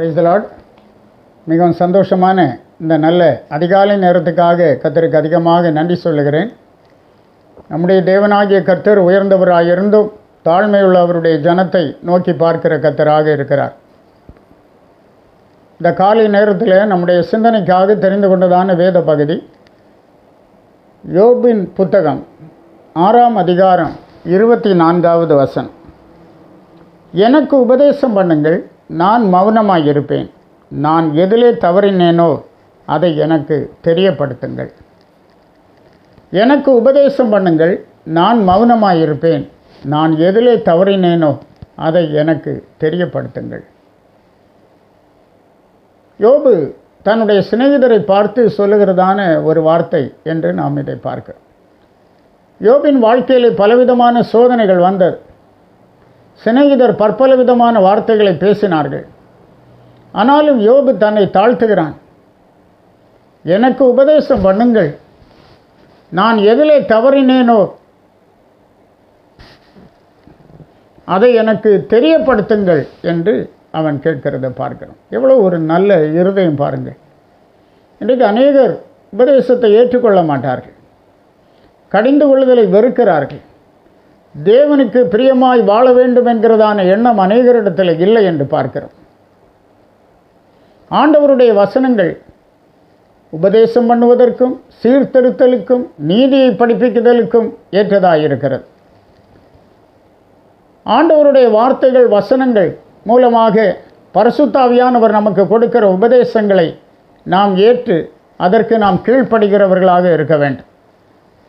Praise the Lord மிகவும் சந்தோஷமான இந்த நல்ல அதிகாலை நேரத்துக்காக கத்தருக்கு அதிகமாக நன்றி சொல்லுகிறேன். நம்முடைய தேவனாகிய கர்த்தர் உயர்ந்தவராயிருந்தும் தாழ்மையுள்ள அவருடைய ஜனத்தை நோக்கி பார்க்கிற கர்த்தராக இருக்கிறார். இந்த காலை நேரத்தில் நம்முடைய சிந்தனைக்காக தெரிந்து கொண்டதான வேத பகுதி யோபின் புத்தகம் ஆறாம் அதிகாரம் இருபத்தி நான்காவது வசனம். எனக்கு உபதேசம் பண்ணுங்கள் நான் மௌனமாக இருப்பேன் நான் எதிலே தவறினேனோ அதை எனக்கு தெரியப்படுத்துங்கள். எனக்கு உபதேசம் பண்ணுங்கள். நான் மௌனமாக இருப்பேன் நான் எதிலே தவறினேனோ அதை எனக்கு தெரியப்படுத்துங்கள். யோபு தன்னுடைய சிநேகிதரை பார்த்து சொல்லுகிறதான ஒரு வார்த்தை என்று நாம் இதை பார்க்கிறோம் யோபின் வாழ்க்கையில் பலவிதமான சோதனைகள் வந்தது சிநேகிதர் பற்பல விதமான வார்த்தைகளை பேசினார்கள். ஆனாலும் யோபு தன்னை தாழ்த்துகிறான். எனக்கு உபதேசம் பண்ணுங்கள். நான் எதிலே தவறினேனோ? அதை எனக்கு தெரியப்படுத்துங்கள் என்று அவன் கேட்கிறத பார்க்கிறோம். எவ்வளோ ஒரு நல்ல இருதயம் பாருங்கள். இன்றைக்கு அநேகர் உபதேசத்தை ஏற்றுக்கொள்ள மாட்டார்கள். கடிந்து கொள்ளுதலை வெறுக்கிறார்கள். தேவனுக்கு பிரியமாய் வாழ வேண்டும் என்கிறதான எண்ணம் அநேகரிடத்தில் இல்லை என்று பார்க்கிறோம். ஆண்டவருடைய வசனங்கள் உபதேசம் பண்ணுவதற்கும் சீர்திருத்தலுக்கும் நீதியை படிப்பிக்குதலுக்கும் ஏற்றதாக இருக்கிறது. ஆண்டவருடைய வார்த்தைகள் வசனங்கள் மூலமாக பரசுத்தாவியானவர் நமக்கு கொடுக்கிற உபதேசங்களை நாம் ஏற்று அதற்கு நாம் கீழ்ப்படுகிறவர்களாக இருக்க வேண்டும்.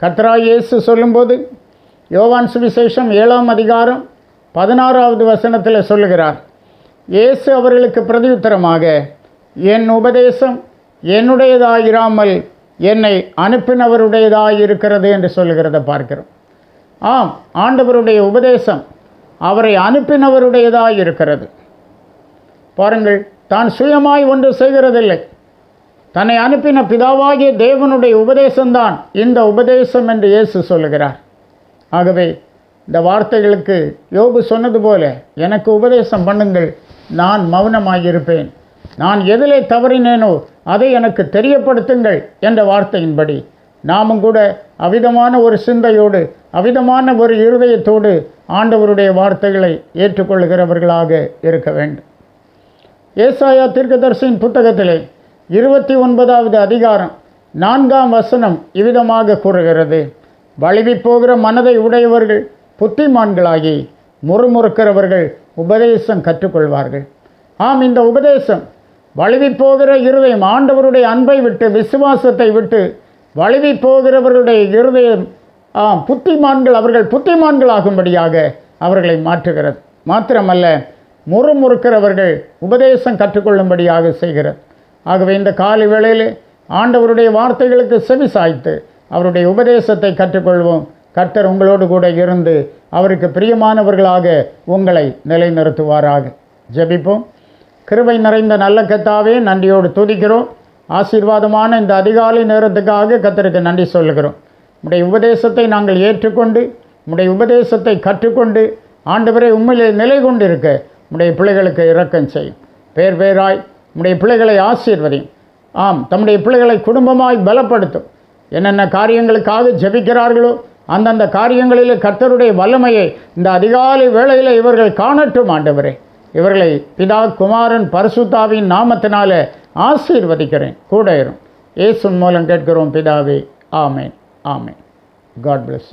கத்ரா இயேசு சொல்லும்போது யோவான் சுவிசேஷம் ஏழாம் அதிகாரம் பதினாறாவது வசனத்தில் சொல்லுகிறார் இயேசு அவர்களுக்கு பிரதியுத்தரமாக என் உபதேசம் என்னுடையதாயிராமல் என்னை அனுப்பினவருடையதாக இருக்கிறது என்று சொல்லுகிறத பார்க்கிறோம். ஆம் ஆண்டவருடைய உபதேசம் அவரை அனுப்பினவருடையதாக இருக்கிறது பாருங்கள் தான் சுயமாய் ஒன்று செய்கிறதில்லை. தன்னை அனுப்பின பிதாவாகிய தேவனுடைய உபதேசம்தான் இந்த உபதேசம் என்று இயேசு சொல்லுகிறார். ஆகவே இந்த வார்த்தைகளுக்கு யோபு சொன்னது போல எனக்கு உபதேசம் பண்ணுங்கள். நான் மௌனமாயிருப்பேன். நான் எதிலே தவறினேனோ அதை எனக்கு தெரியப்படுத்துங்கள் என்ற வார்த்தையின்படி. நாமும் கூட அவிதமான ஒரு சிந்தையோடு அவிதமான ஒரு இருதயத்தோடு ஆண்டவருடைய வார்த்தைகளை ஏற்றுக்கொள்கிறவர்களாக இருக்க வேண்டும். ஏசாயா தீர்க்கதர்சியின் புத்தகத்திலே இருபத்தி ஒன்பதாவது அதிகாரம் நான்காம் வசனம் இவ்விதமாக கூறுகிறது. வழுவி போகிற மனதை உடையவர்கள் புத்திமான்களாகி முறுமுறுக்கிறவர்கள் உபதேசம் கற்றுக்கொள்வார்கள். ஆம் இந்த உபதேசம் வழுவி போகிற இருதயம் ஆண்டவருடைய அன்பை விட்டு விசுவாசத்தை விட்டு வழுவி போகிறவர்களுடைய இருதயம் ஆம் புத்திமான்கள் அவர்கள் புத்திமான்களாகும்படியாக அவர்களை மாற்றுகிறது. மாத்திரமல்ல முறுமுறுக்கிறவர்கள் உபதேசம் கற்றுக்கொள்ளும்படியாக செய்கிறது. ஆகவே இந்த காலை வேளையில் ஆண்டவருடைய வார்த்தைகளுக்கு செவி சாய்த்து அவருடைய உபதேசத்தை கற்றுக்கொள்வோம். கர்த்தர் உங்களோடு கூட இருந்து அவருக்கு பிரியமானவர்களாக உங்களை நிலைநிறுத்துவாராக. ஜெபிப்போம். கிருவை நிறைந்த நல்ல கத்தாவே நன்றியோடு துதிக்கிறோம். ஆசீர்வாதமான இந்த அதிகாலை நேரத்துக்காக கத்தருக்கு நன்றி சொல்லுகிறோம். உடைய உபதேசத்தை நாங்கள் ஏற்றுக்கொண்டு உடைய உபதேசத்தை கற்றுக்கொண்டு ஆண்டவரை உண்மையிலே நிலை கொண்டிருக்க உடைய பிள்ளைகளுக்கு இரக்கம் செய்யும். பேர் பேராய் உடைய பிள்ளைகளை ஆசீர்வதியும். ஆம் தம்முடைய பிள்ளைகளை குடும்பமாய் பலப்படுத்தும். என்னென்ன காரியங்களுக்காக ஜெபிக்கிறார்களோ அந்தந்த காரியங்களிலே கர்த்தருடைய வல்லமையை இந்த அதிகாலை வேளையில் இவர்கள் காணட்டும் ஆண்டவரே. இவர்களை பிதா குமாரன் பரசுத்தாவின் நாமத்தினால ஆசீர்வதிக்கிறேன். கூட இரும். இயேசுன் மூலம் கேட்கிறோம் பிதாவே. ஆமேன். ஆமேன். God plus